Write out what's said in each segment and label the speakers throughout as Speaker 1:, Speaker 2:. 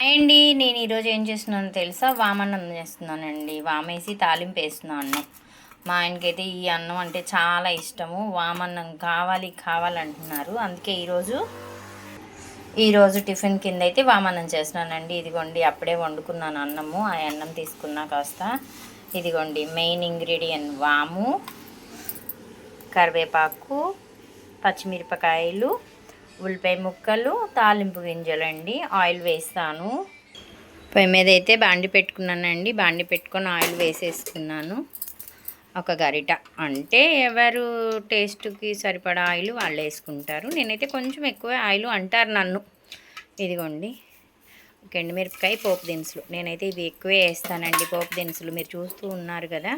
Speaker 1: అండి నేను ఈరోజు ఏం చేస్తున్నానో తెలుసా? వామన్నం చేస్తున్నానండి. వామేసి తాలింపు వేస్తున్నాను అన్నం. మా ఆయనకైతే ఈ అన్నం అంటే చాలా ఇష్టము. వామన్నం కావాలి కావాలంటున్నారు అందుకే ఈరోజు ఈరోజు టిఫిన్ కింద అయితే వామన్నం చేస్తున్నానండి. ఇదిగోండి అప్పుడే వండుకున్నాను అన్నము. ఆ అన్నం తీసుకున్నా కాస్త. ఇదిగోండి మెయిన్ ఇంగ్రీడియంట్ వాము కరివేపాకు పచ్చిమిరపకాయలు ఉల్లిపాయ ముక్కలు తాలింపు గింజలండి ఆయిల్ వేస్తాను. పొయ్యి మీద అయితే బాండి పెట్టుకున్నానండి. బాండి పెట్టుకొని ఆయిల్ వేసేసుకున్నాను ఒక గరిట. అంటే ఎవరు టేస్ట్కి సరిపడా ఆయిల్ వాళ్ళు వేసుకుంటారు. నేనైతే కొంచెం ఎక్కువ ఆయిల్ అంటారు నన్ను. ఇదిగోండి. ఒక ఎండుమిరపకాయ పోపు దినుసులు. నేనైతే ఇవి ఎక్కువే వేస్తానండి పోపు దినుసులు. మీరు చూస్తూ ఉన్నారు కదా.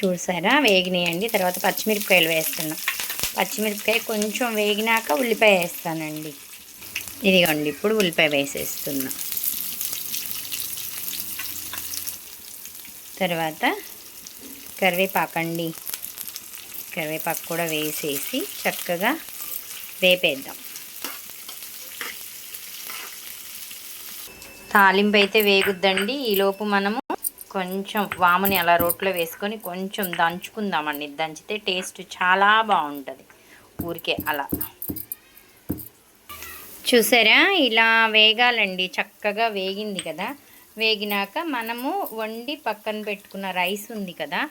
Speaker 1: చూసారా? వేగినాయండి. తర్వాత పచ్చిమిరపకాయలు వేస్తున్నాం. పచ్చిమిరపకాయ కొంచెం వేగినాక ఉల్లిపాయ వేస్తానండి. ఇదిగోండి ఇప్పుడు ఉల్లిపాయ వేసేస్తున్నా. తర్వాత కరివేపాకండి. కరివేపాకు కూడా వేసేసి చక్కగా వేపేద్దాం. తాలింపు అయితే వేగుద్దండి. ఈలోపు మనము కొంచెం వాముని అలా రోట్లో వేసుకొని కొంచెం దంచుకుందామండి. దంచితే టేస్ట్ చాలా బాగుంటుంది. ఊరికే అలా. చూసారా? ఇలా వేగాలండి. చక్కగా వేగింది కదా. వేగినాక మనము వండి పక్కన పెట్టుకున్న రైస్ ఉంది కదా.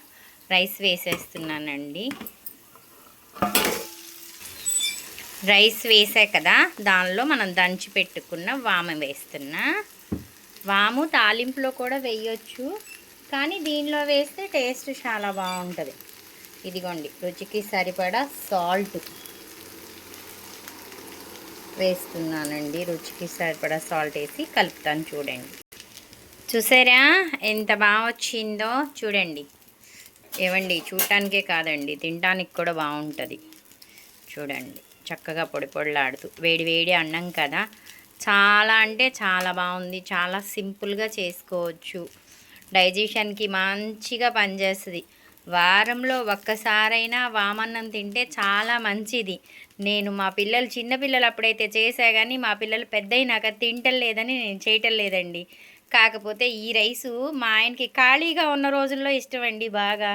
Speaker 1: రైస్ వేసేస్తున్నానండి. రైస్ వేసా కదా. దానిలో మనం దంచి పెట్టుకున్న వామ వేస్తున్నా. వాము తాలింపులో కూడా వేయొచ్చు. కానీ దీనిలో వేస్తే టేస్ట్ చాలా బాగుంటుంది. ఇదిగోండి రుచికి సరిపడా సాల్ట్ వేస్తున్నానండి. రుచికి సరిపడా సాల్ట్ వేసి కలుపుతాను చూడండి. చూసారా ఎంత బాగా వచ్చిందో? చూడండి. ఏవండి చూడటానికే కాదండి తినటానికి కూడా బాగుంటుంది. చూడండి చక్కగా పొడి పొడిలాడుతూ వేడి వేడి అన్నం కదా. చాలా అంటే చాలా బాగుంది చాలా సింపుల్గా చేసుకోవచ్చు. డైజెషన్కి మంచిగా పనిచేస్తుంది. వారంలో ఒక్కసారైనా వామన్నం తింటే చాలా మంచిది. నేను మా పిల్లలు చిన్నపిల్లలు అప్పుడైతే చేసా కానీ మా పిల్లలు పెద్దయినాక తింటలేదని నేను చేయటం లేదండి కాకపోతే ఈ రైసు మా ఆయనకి ఖాళీగా ఉన్న రోజుల్లో ఇష్టమండి బాగా.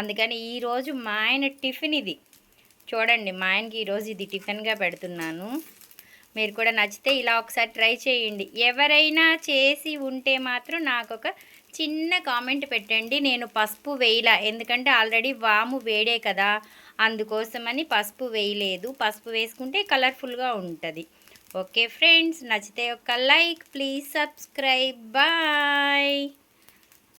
Speaker 1: అందుకని ఈరోజు మా ఆయన టిఫిన్ ఇది. చూడండి మా ఆయనకి ఈరోజు ఇది టిఫిన్గా పెడుతున్నాను. మీరు కూడా నచ్చితే ఇలా ఒకసారి ట్రై చేయండి. ఎవరైనా చేసి ఉంటే మాత్రం నాకు ఒక చిన్న కామెంట్ పెట్టండి. నేను పసుపు వేయలా. ఎందుకంటే ఆల్రెడీ వాము వేడే కదా. అందుకోసమని పసుపు వేయలేదు. పసుపు వేసుకుంటే కలర్ఫుల్గా ఉంటుంది. ఓకే ఫ్రెండ్స్ నచ్చితే ఒక లైక్ ప్లీజ్ సబ్స్క్రైబ్. బాయ్.